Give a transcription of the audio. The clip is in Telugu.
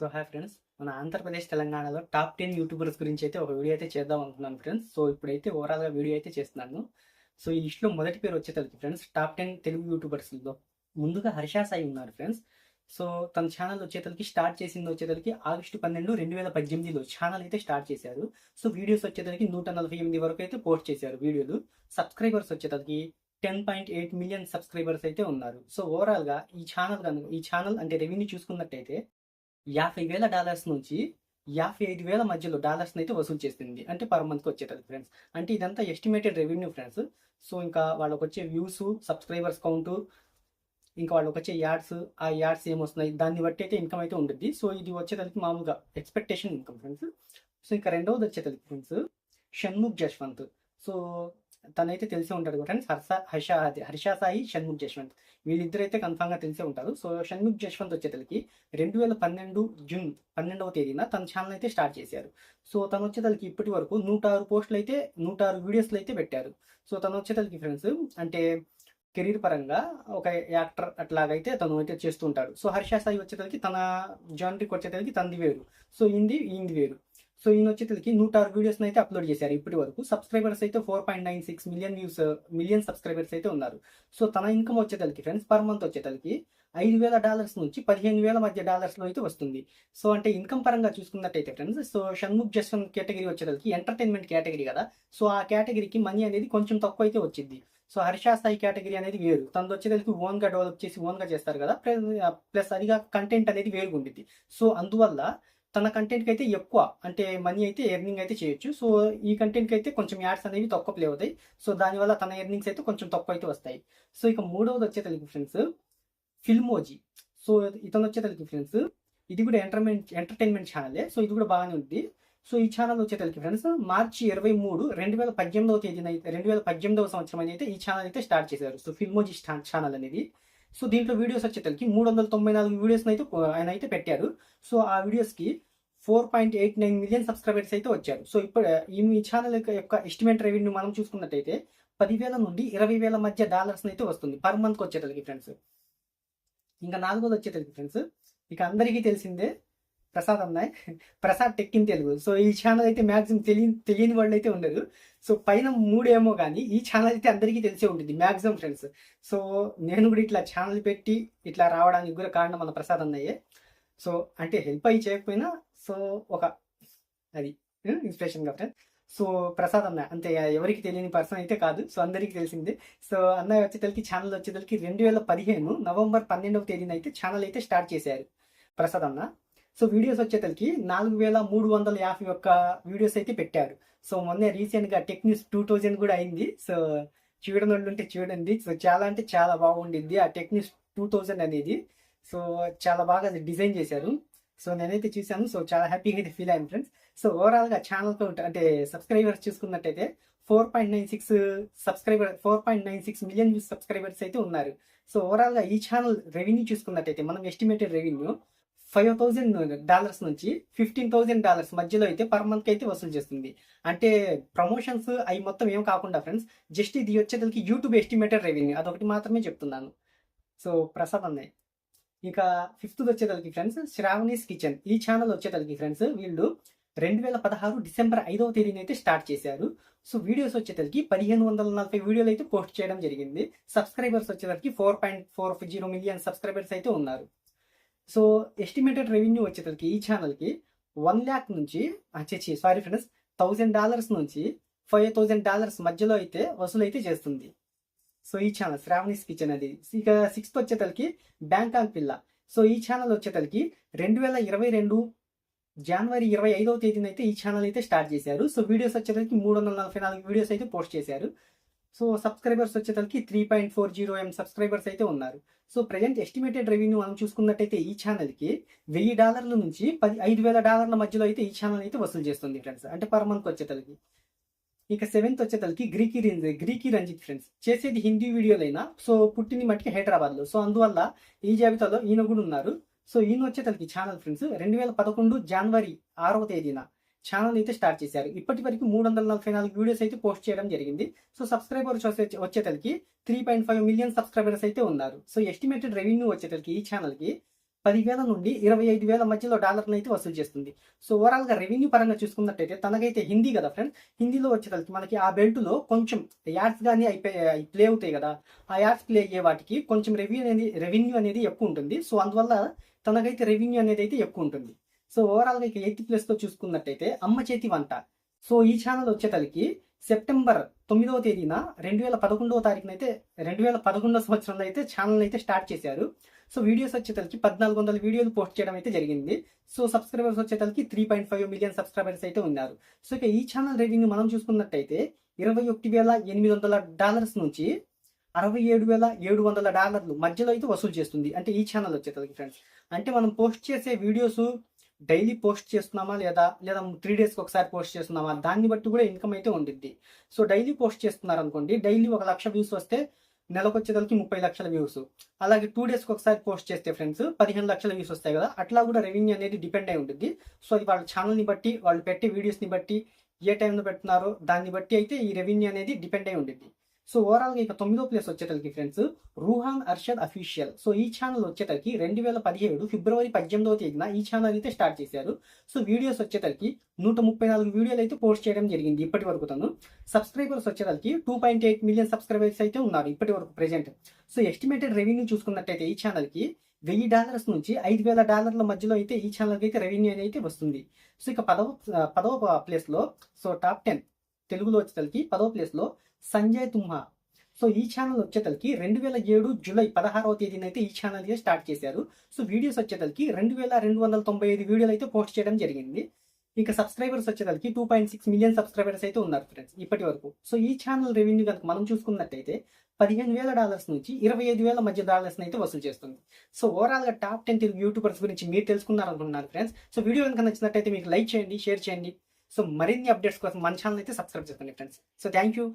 సో హాయ్ ఫ్రెండ్స్ మన ఆంధ్రప్రదేశ్ తెలంగాణలో టాప్ టెన్ యూట్యూబర్స్ గురించి అయితే ఒక వీడియో అయితే చేద్దాం అనుకున్నాను ఫ్రెండ్స్ సో ఇప్పుడైతే ఓవరాల్గా వీడియో అయితే చేస్తున్నాను. సో ఈ లిస్ట్లో మొదటి పేరు వచ్చేసరికి ఫ్రెండ్స్ టాప్ టెన్ తెలుగు యూట్యూబర్స్లో ముందుగా హర్షా సాయి ఉన్నారు ఫ్రెండ్స్ సో తన ఛానల్ వచ్చేతలకి స్టార్ట్ చేసింది వచ్చేతలకి ఆగస్టు పన్నెండు రెండు వేల పద్దెనిమిదిలో ఛానల్ అయితే స్టార్ట్ చేశారు. సో వీడియోస్ వచ్చేతలకి నూట నలభై ఎనిమిది వరకు అయితే పోస్ట్ చేశారు వీడియోలు. Subscribers వచ్చేతలకి ten point eight million subscribers అయితే ఉన్నారు. సో ఓవరాల్గా ఈ ఛానల్ కనుక ఈ ఛానల్ అంటే రెవెన్యూ చూసుకున్నట్టయితే యాభై వేల డాలర్స్ నుంచి యాభై ఐదు వేల మధ్యలో డాలర్స్ అయితే వసూలు చేస్తుంది. అంటే పర్ మంత్కి వచ్చేటది ఫ్రెండ్స్ అంటే ఇదంతా ఎస్టిమేటెడ్ రెవెన్యూ ఫ్రెండ్స్ సో ఇంకా వాళ్ళకి వచ్చే వ్యూస్ సబ్స్క్రైబర్స్ కౌంటు ఇంకా వాళ్ళకి వచ్చే యాడ్స్ ఆ యాడ్స్ ఏమొస్తున్నాయి? దాన్ని బట్టి అయితే ఇన్కమ్ అయితే ఉంటుంది సో ఇది వచ్చేసరికి మామూలుగా ఎక్స్పెక్టేషన్ ఇన్కమ్ ఫ్రెండ్స్ సో ఇంకా రెండవది వచ్చేటది ఫ్రెండ్స్ షణ్ముఖ్ జశ్వంత్. సో తనైతే తెలిసే ఉంటాడు ఫ్రెండ్స్ హర్ష హర్ష అది హర్ష సాయి షణ్ముఖ్ జశ్వంత్ వీళ్ళిద్దరు అయితే కన్ఫామ్గా తెలిసే ఉంటారు. సో షణ్ముఖ్ జశ్వంత్ వచ్చేసరికి రెండు వేల పన్నెండు జూన్ పన్నెండవ తేదీన తన ఛానల్ అయితే స్టార్ట్ చేశారు. సో తను వచ్చేతలకి ఇప్పటి వరకు నూట ఆరు పోస్టులు అయితే నూట ఆరు వీడియోస్లు అయితే పెట్టారు. సో తను వచ్చేతలకి ఫ్రెండ్స్ అంటే కెరీర్ పరంగా ఒక యాక్టర్ అట్లాగైతే తను అయితే చేస్తుంటాడు సో హర్ష సాయి వచ్చేసరికి తన జానరీకి వచ్చేసరికి తనది వేరు. సో ఇంది ఇంది వేరు. సో ఈయన వచ్చేసరికి నూట ఆరు వీడియోస్ని అయితే అప్లోడ్ చేశారు ఇప్పటి వరకు. సబ్స్క్రైబర్స్ అయితే four point nine six million views million subscribers అయితే ఉన్నారు. సో తన ఇన్కమ్ వచ్చేసరికి ఫ్రెండ్స్ పర్ మంత్ వచ్చేసరికి ఐదు వేల డాలర్స్ నుంచి పదిహేను వేల మధ్య డాలర్స్లో అయితే వస్తుంది. సో అంటే ఇన్కమ్ పరంగా చూసుకున్నట్టయితే friends so Shanmukh Jaswanth category వచ్చేసరికి ఎంటర్టైన్మెంట్ కేటగిరీ కదా. సో ఆ కేటగిరీకి మనీ అనేది కొంచెం తక్కువ అయితే వచ్చింది సో హర్ష స్థాయి కేటగిరీ అనేది వేరు. తనది వచ్చేసరికి ఓన్గా డెవలప్ చేసి ఓన్గా చేస్తారు కదా. ప్లస్ అదిగా కంటెంట్ అనేది వేరుగా ఉండిద్ది. సో అందువల్ల తన కంటెంట్కి అయితే ఎక్కువ. అంటే మనీ అయితే ఎర్నింగ్ అయితే చేయొచ్చు. సో ఈ కంటెంట్కి అయితే కొంచెం యాడ్స్ అనేవి తక్కువ ప్లే అవుతాయి. సో దానివల్ల తన ఎర్నింగ్స్ అయితే కొంచెం తక్కువ అయితే వస్తాయి. సో ఇక మూడవది వచ్చే తెలుగు ఫ్రెండ్స్ ఫిల్మోజీ సో ఇతను వచ్చే తెలుగు ఫ్రెండ్స్ ఇది కూడా ఎంటర్టైన్మెంట్ ఎంటర్టైన్మెంట్ ఛానలే సో ఇది కూడా బాగానే ఉంది. సో ఈ ఛానల్ వచ్చే తెలుగు ఫ్రెండ్స్ మార్చి ఇరవై మూడు రెండు వేల పద్దెనిమిదవ తేదీన అయితే రెండు వేల పద్దెనిమిదవ సంవత్సరం అయితే ఈ ఛానల్ అయితే స్టార్ట్ చేశారు. సో ఫిల్మోజీ ఛానల్ అనేది. సో దీంట్లో వీడియోస్ వచ్చేసరికి మూడు వందల తొంభై నాలుగు వీడియోస్ అయితే ఆయన అయితే పెట్టారు. సో ఆ వీడియోస్కి four point eight nine million subscribers అయితే వచ్చారు. సో ఇప్పుడు ఈ ఛానల్ యొక్క ఎస్టిమేట్ రెవెన్యూ మనం చూసుకున్నట్టయితే పదివేల నుండి ఇరవై వేల మధ్య డాలర్స్ అయితే వస్తుంది పర్ మంత్కి వచ్చేటలకి ఫ్రెండ్స్ ఇంకా నాలుగోది వచ్చేటలకి ఫ్రెండ్స్ ఇక అందరికీ తెలిసిందే Prasad అన్నాయ్ Prasad tech in Telugu. So ఈ ఛానల్ అయితే మ్యాక్సిమం తెలియని తెలియని వాళ్ళు అయితే ఉండదు సో పైన మూడేమో కానీ ఈ ఛానల్ అయితే అందరికీ తెలిసే ఉంటుంది మ్యాక్సిమం ఫ్రెండ్స్. సో నేను కూడా ఇట్లా ఛానల్ పెట్టి ఇట్లా రావడానికి కూడా కారణం మన ప్రసాద్ అన్నయ్యే. సో అంటే హెల్ప్ అయ్యి చేయకపోయినా సో ఒక అది ఇన్స్పిరేషన్గా ఫ్రెండ్స్. సో ప్రసాద్ అన్న అంతే ఎవరికి తెలియని పర్సన్ అయితే కాదు సో అందరికీ తెలిసిందే. సో అన్నయ్య వచ్చేసరికి ఛానల్ వచ్చేసరికి రెండు వేల పదిహేను నవంబర్ పన్నెండవ తేదీన అయితే ఛానల్ అయితే స్టార్ట్ చేశారు ప్రసాద్ అన్న. సో వీడియోస్ వచ్చేసరికి నాలుగు వేల మూడు వందల యాభై ఒక్క వీడియోస్ అయితే పెట్టారు. సో మొన్నే రీసెంట్గా టెక్నిక్స్ టూ థౌజండ్ కూడా అయింది. సో చూడని ఉంటే చూడండి. సో చాలా అంటే చాలా బాగుండింది ఆ టెక్నిక్స్ టూ థౌజండ్ అనేది. సో చాలా బాగా డిజైన్ చేశారు. సో నేనైతే చూశాను. సో చాలా హ్యాపీగా అయితే ఫీల్ అయ్యాను ఫ్రెండ్స్. సో ఓవరాల్గా ఛానల్తో అంటే సబ్స్క్రైబర్స్ చూసుకున్నట్టయితే four point nine six subscriber four point nine six million subscribers అయితే ఉన్నారు. సో ఓవరాల్గా ఈ ఛానల్ రెవెన్యూ చూసుకున్నట్టయితే మనం estimated revenue five thousand dollars నుంచి ఫిఫ్టీన్ థౌజండ్ డాలర్స్ మధ్యలో అయితే పర్ మంత్కి అయితే వసూలు చేస్తుంది. అంటే ప్రమోషన్స్ అవి మొత్తం ఏం కాకుండా ఫ్రెండ్స్ జస్ట్ ఇది వచ్చేదానికి యూట్యూబ్ ఎస్టిమేటెడ్ రెవెన్యూ అదొకటి మాత్రమే చెప్తున్నాను. సో ప్రసాద్ అన్నయ్య ఇక ఫిఫ్త్ వచ్చేదానికి ఫ్రెండ్స్ శ్రావణీస్ కిచెన్. ఈ ఛానల్ వచ్చేసరికి ఫ్రెండ్స్ వీళ్ళు రెండు వేల పదహారు డిసెంబర్ ఐదవ తేదీని అయితే స్టార్ట్ చేశారు. సో వీడియోస్ వచ్చేసరికి పదిహేను వందల నలభై వీడియోలు అయితే పోస్ట్ చేయడం జరిగింది. సబ్స్క్రైబర్స్ వచ్చేసరికి four point four zero million subscribers అయితే ఉన్నారు. సో ఎస్టిమేటెడ్ రెవెన్యూ వచ్చేసరికి ఈ ఛానల్కి వన్ ల్యాక్ నుంచి వచ్చేసి సారీ ఫ్రెండ్స్ థౌజండ్ డాలర్స్ నుంచి ఫైవ్ థౌజండ్ డాలర్స్ మధ్యలో అయితే వసూలు అయితే చేస్తుంది. సో ఈ ఛానల్ శ్రావణీస్ కిచెన్ అది ఇక సిక్స్త్ వచ్చేతలకి బ్యాంకాక్ పిల్ల సో ఈ ఛానల్ వచ్చేతలకి రెండు వేల ఇరవై రెండు జనవరి ఇరవై ఐదవ తేదీన అయితే ఈ ఛానల్ అయితే స్టార్ట్ చేశారు. సో వీడియోస్ వచ్చేసరికి మూడు వందల నలభై నాలుగు వీడియోస్ అయితే పోస్ట్ చేశారు. సో సబ్స్క్రైబర్స్ వచ్చేసరికి three point four zero M subscribers అయితే ఉన్నారు. సో ప్రజెంట్ ఎస్టిమేటెడ్ రెవెన్యూ మనం చూసుకున్నట్టయితే ఈ ఛానల్కి వెయ్యి డాలర్ల నుంచి పది ఐదు వేల డాలర్ల మధ్యలో అయితే ఈ ఛానల్ అయితే వసూలు చేస్తుంది ఫ్రెండ్స్. అంటే పర్ మంత్ వచ్చేతలకి ఇక సెవెంత్ వచ్చేతలకి గ్రీకీ గ్రీకీ రంజిత్ ఫ్రెండ్స్. చేసేది హిందీ వీడియోలైనా? సో పుట్టింది మట్టికి హైదరాబాద్లో. సో అందువల్ల ఈ జాబితాలో ఈయన కూడా ఉన్నారు. సో ఈయన వచ్చేతలకి ఛానల్ ఫ్రెండ్స్ రెండు వేల పదకొండు జనవరి ఆరవ తేదీన ఛానల్ అయితే స్టార్ట్ చేశారు. ఇప్పటి వరకు మూడు వందల నలభై నాలుగు వీడియోస్ అయితే పోస్ట్ చేయడం జరిగింది. So subscribers వచ్చేతలకి three point five million subscribers అయితే ఉన్నారు. సో ఎస్టిమేటెడ్ రెవెన్యూ వచ్చేతలకి ఈ ఛానల్కి పదివేల నుండి ఇరవై ఐదు వేల మధ్యలో డాలర్ని అయితే వసూలు చేస్తుంది. సో ఓవరాల్గా రెవెన్యూ పరంగా చూసుకున్నట్టయితే తనకైతే హిందీ కదా ఫ్రెండ్స్ హిందీలో వచ్చేసరికి మనకి ఆ బెల్ట్లో కొంచెం యాడ్స్ కానీ అయిపోయి ప్లే అవుతాయి కదా. ఆ యాడ్స్ ప్లే అయ్యే వాటికి కొంచెం రెవెన్యూ అనేది రెవెన్యూ అనేది ఎక్కువ ఉంటుంది. సో అందువల్ల తనకైతే రెవెన్యూ అనేది అయితే ఎక్కువ ఉంటుంది. సో ఓవరాల్గా ఇక ఎయిత్ ప్లేస్లో చూసుకున్నట్టయితే అమ్మ చేతి వంట. సో ఈ ఛానల్ వచ్చేసరికి సెప్టెంబర్ తొమ్మిదవ తేదీన రెండు వేల పదకొండవ తారీఖున అయితే రెండు వేల పదకొండవ సంవత్సరంలో అయితే ఛానల్ అయితే స్టార్ట్ చేశారు. సో వీడియోస్ వచ్చేసరికి పద్నాలుగు వందల వీడియోలు పోస్ట్ చేయడం అయితే జరిగింది. సో సబ్స్క్రైబర్స్ వచ్చేసరికి three point five million subscribers అయితే ఉన్నారు. సో ఇక ఈ ఛానల్ రెవెన్యూ మనం చూసుకున్నట్టయితే ఇరవై ఒకటి వేల ఎనిమిది వందల డాలర్స్ నుంచి అరవై ఏడు వేల ఏడు వందల డాలర్లు మధ్యలో అయితే వసూలు చేస్తుంది. అంటే ఈ ఛానల్ వచ్చేసరికి ఫ్రెండ్స్. అంటే మనం పోస్ట్ చేసే వీడియోస్ డైలీ పోస్ట్ చేస్తున్నామా లేదా లేదా త్రీ డేస్కి ఒకసారి పోస్ట్ చేస్తున్నామా? దాన్ని బట్టి కూడా ఇన్కమ్ అయితే ఉండిద్ది. సో డైలీ పోస్ట్ చేస్తున్నారు అనుకోండి డైలీ ఒక లక్ష వ్యూస్ వస్తే నెలకు వచ్చేదానికి ముప్పై లక్షల వ్యూస్ అలాగే టూ డేస్కి ఒకసారి పోస్ట్ చేస్తే ఫ్రెండ్స్ పదిహేను లక్షల వ్యూస్ వస్తాయి కదా అట్లా కూడా రెవెన్యూ అనేది డిపెండ్ అయి ఉంటుంది సో అది వాళ్ళ ఛానల్ని బట్టి వాళ్ళు పెట్టే వీడియోస్ని బట్టి ఏ టైంలో పెడుతున్నారో దాన్ని బట్టి అయితే ఈ రెవెన్యూ అనేది డిపెండ్ అయి ఉంటుంది సో ఓవరాల్గా ఇక తొమ్మిదో place వచ్చేటలకి friends Ruhan Arshad official so ఈ ఛానల్ వచ్చేటలకి రెండు వేల పదిహేడు ఫిబ్రవరి పద్దెనిమిదవ తేదీన ఈ ఛానల్ అయితే స్టార్ట్ చేశారు. సో వీడియోస్ వచ్చేటలకి నూట ముప్పై నాలుగు వీడియోలు అయితే పోస్ట్ చేయడం జరిగింది ఇప్పటి వరకు తను. Subscribers వచ్చేటలకి two point eight million subscribers అయితే ఉన్నారు ఇప్పటి వరకు ప్రెజెంట్ సో ఎస్టిమేటెడ్ రెవెన్యూ చూసుకున్నట్టయితే ఈ ఛానల్కి వెయ్యి డాలర్స్ నుంచి ఐదు వేల డాలర్ల మధ్యలో అయితే ఈ ఛానల్కి అయితే రెవెన్యూ అనేది అయితే వస్తుంది. సో ఇక పదవ పదవ ప్లేస్లో సో టాప్ టెన్ తెలుగులో వచ్చేసరికి పదవ ప్లేస్లో సంజయ్ తుమ్హా సో ఈ ఛానల్ వచ్చేతలకి రెండు వేల ఏడు జూలై పదహారవ తేదీన అయితే ఈ ఛానల్ స్టార్ట్ చేశారు. సో వీడియోస్ వచ్చేతలకి రెండు వేల రెండు వందల తొంభై ఐదు వీడియోలు అయితే పోస్ట్ చేయడం జరిగింది. ఇంకా subscribers వచ్చేతలకి two point six million subscribers అయితే ఉన్నారు ఫ్రెండ్స్ ఇప్పటి వరకు. సో ఈ ఛానల్ రెవెన్యూ కనుక మనం చూసుకున్నట్టయితే పదిహేను వేల డాలర్స్ నుంచి ఇరవై ఐదు వేల మధ్య డాలర్స్ అయితే వసూలు చేస్తుంది. సో ఓవరాల్గా టాప్ టెన్ తెలుగు యూట్యూబర్స్ గురించి మీరు తెలుసుకున్నారు అనుకుంటున్నారు ఫ్రెండ్స్ సో వీడియో కనుక నచ్చినట్టయితే మీకు లైక్ చేయండి షేర్ చేయండి. సో మరిన్ని అప్డేట్స్ కోసం మన ఛానల్ అయితే సబ్స్క్రైబ్ చేసుకోండి ఫ్రెండ్స్ సో థ్యాంక్ యూ